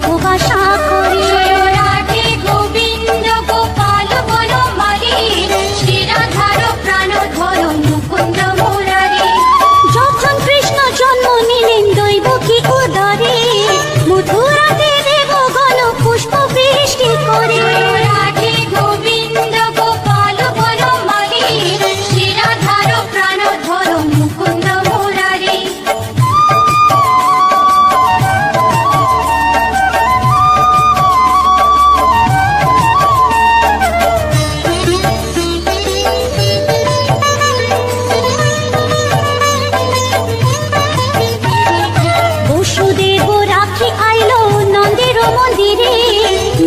不怕伤害。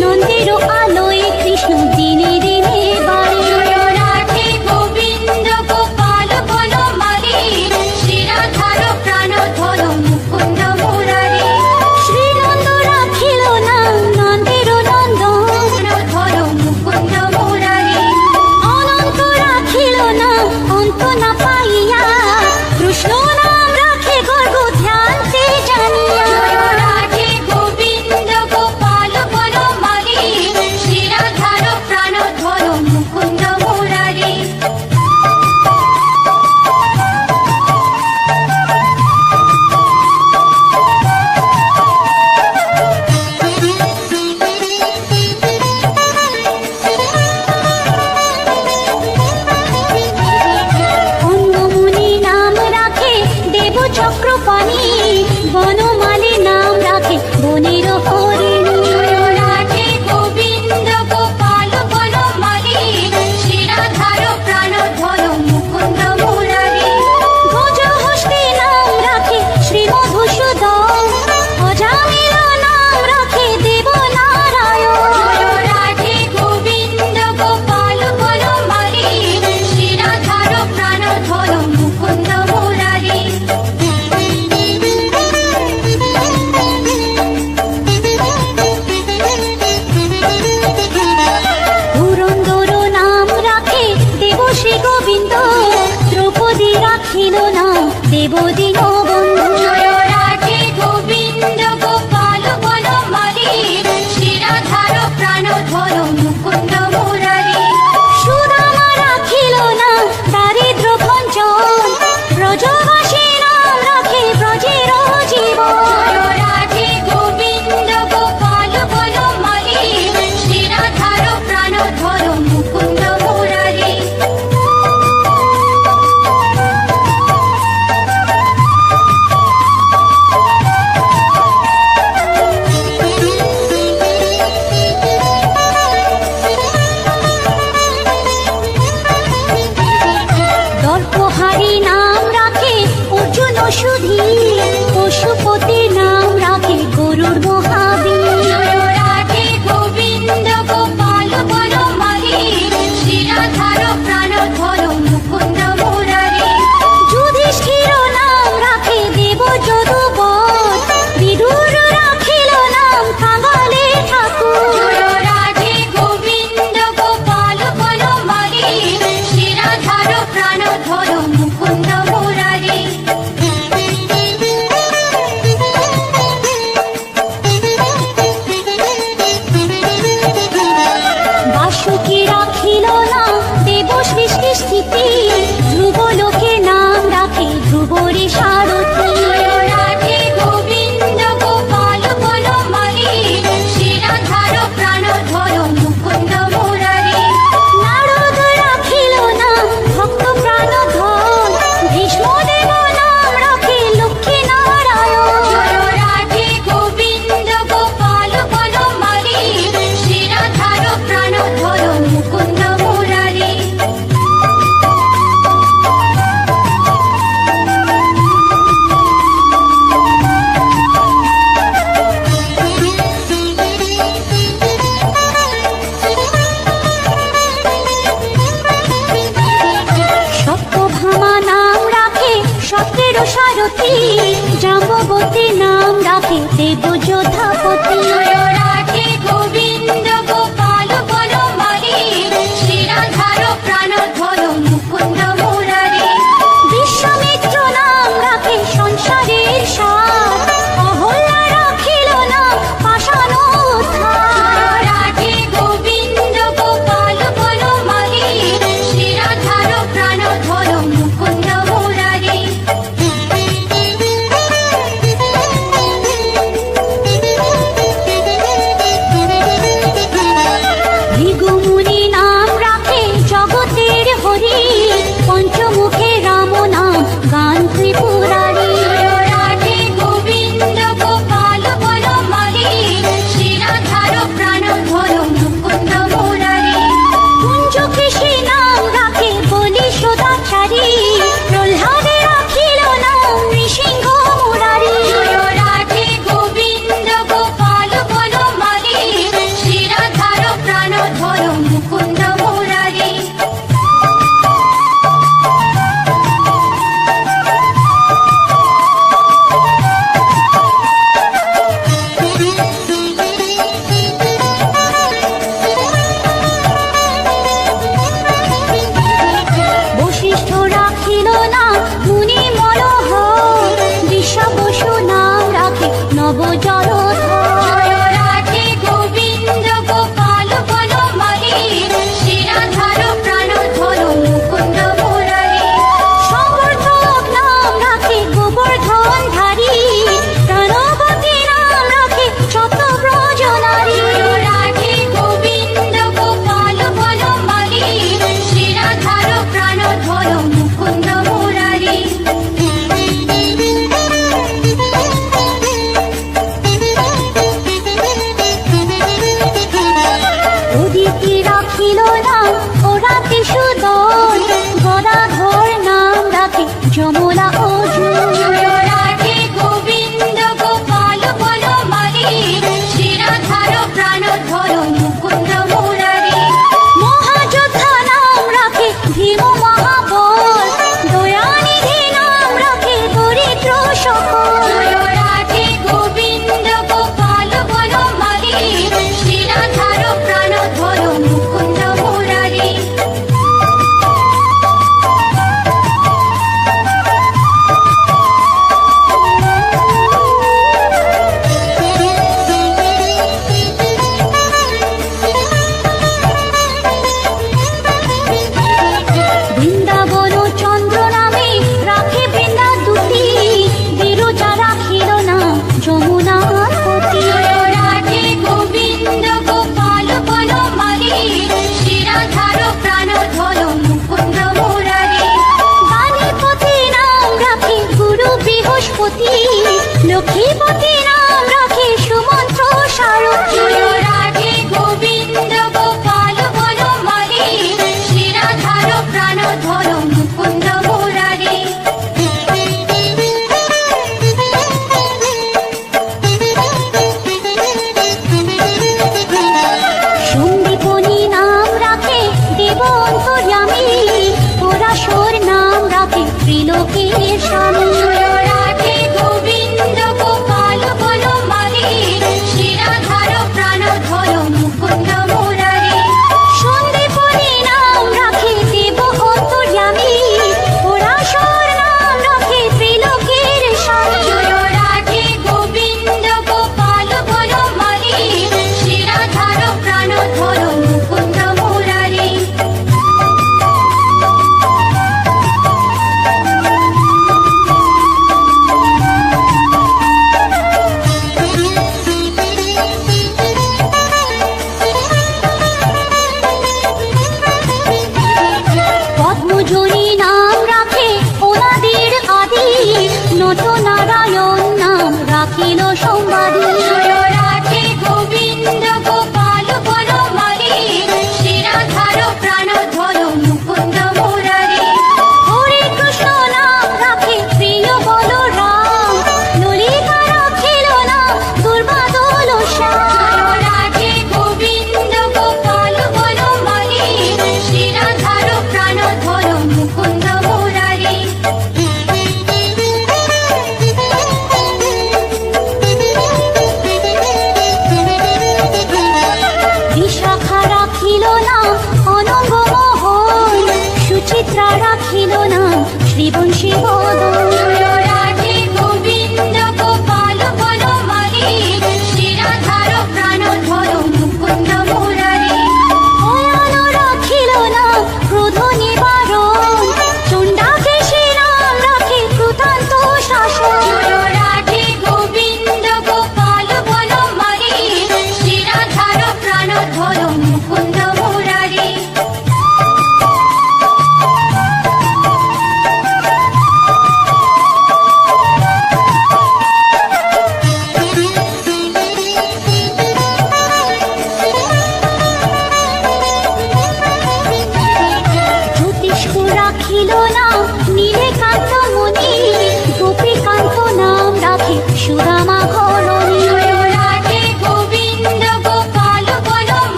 নন্দের আলোয়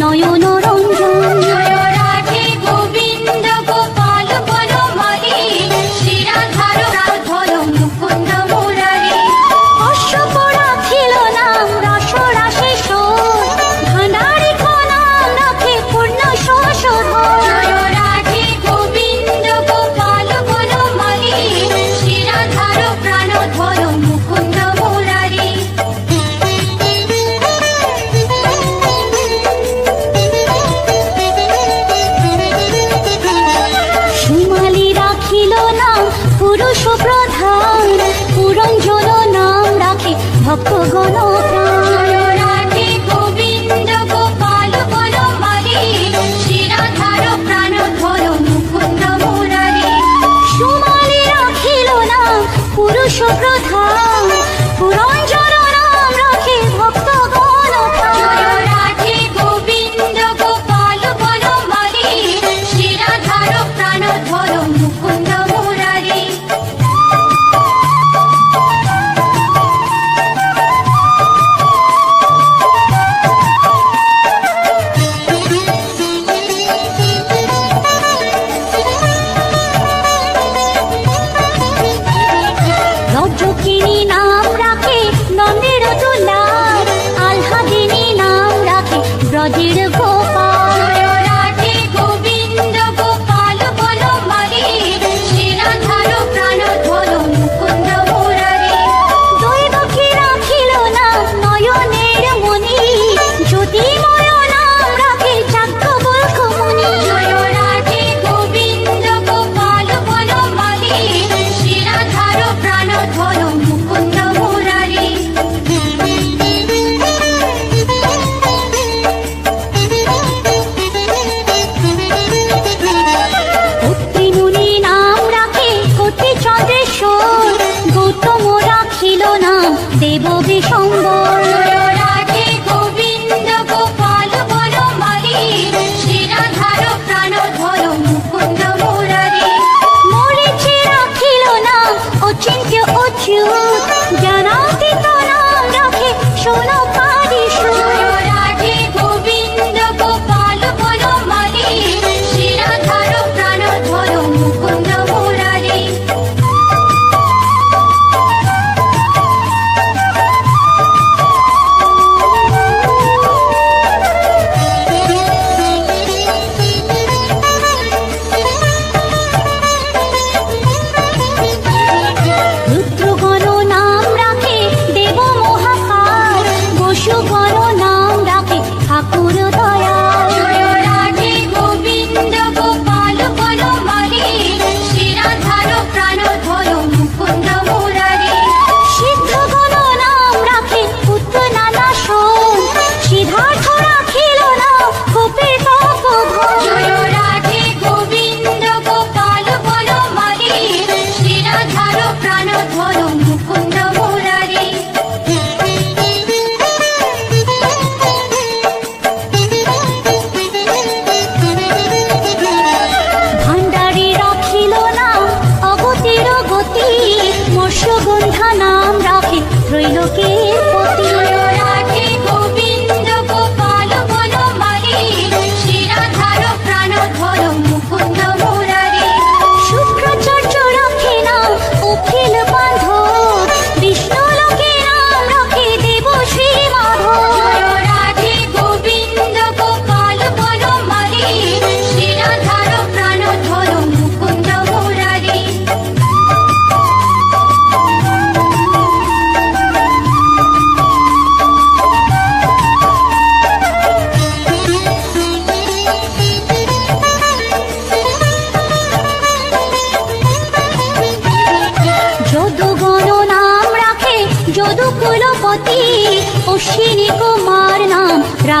নয়ন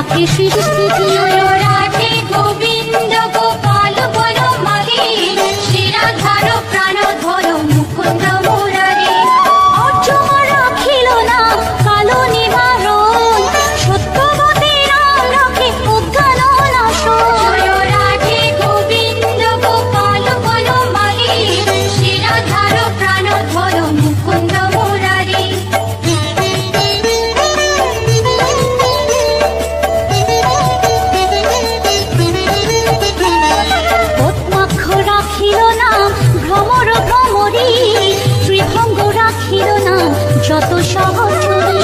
নাম রাখে সৃষ্টি শত সহস্র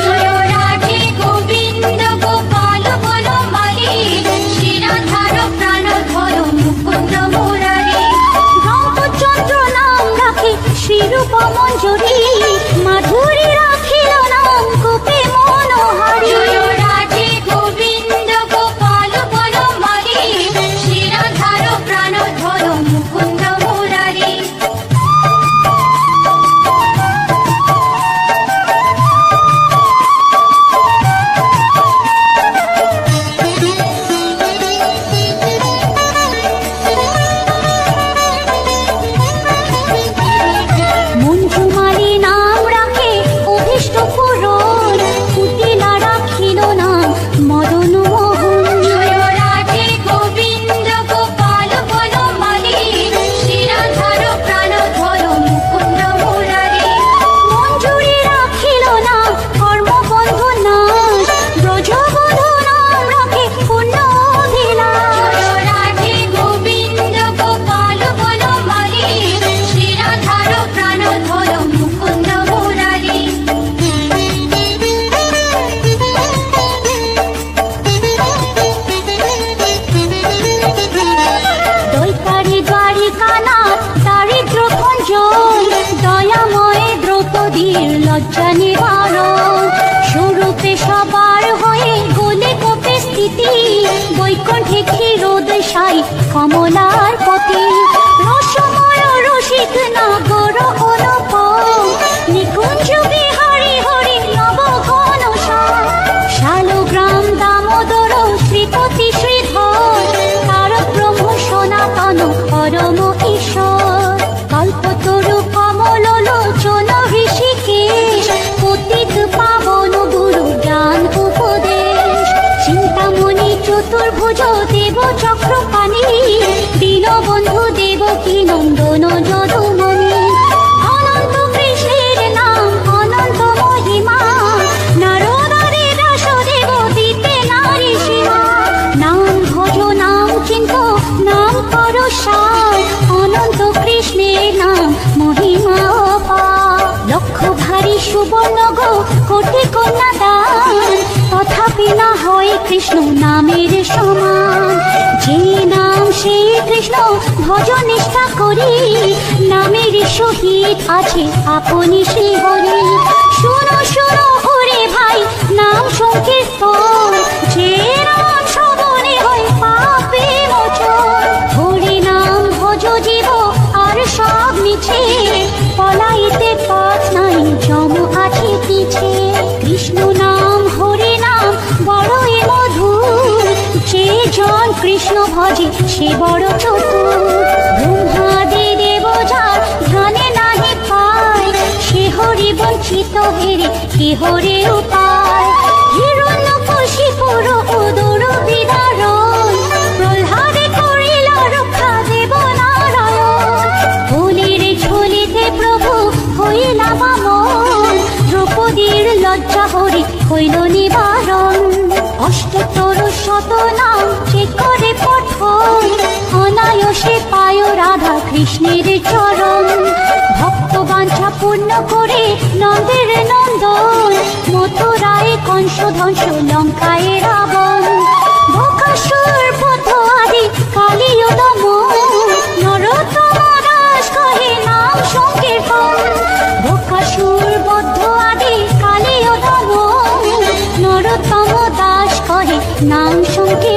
সুবর্ণ গো তথাপি না হয় কৃষ্ণ নামের সমান। যে নাম সেই কৃষ্ণ ভজ নিষ্ঠা করি, নামের সহিত আছে আপনি শ্রী হরি। শুনো শুনো ওরে ভাই, নাম সংকীর্তন, যে নাম ভজে সে বড় চতুর। ব্রহ্মাদি দেব যার ধ্যানে নাহি পায়। সে হরি বঞ্চিত হেরে কে হরে উপায়। ঝুলিতে প্রভু হইলা দ্রৌপদীর লজ্জা হরি হইল নিবারণ। অষ্টতর শত নাম পঠন অনায়সে পায় রাধা কৃষ্ণের চরণ। ভক্ত বাঞ্ছা পূর্ণ করে নন্দের নন্দন। মথুরায় কংস ধ্বংস লঙ্কায় রাবণ। দাস নাম সংকীর্তন। নাম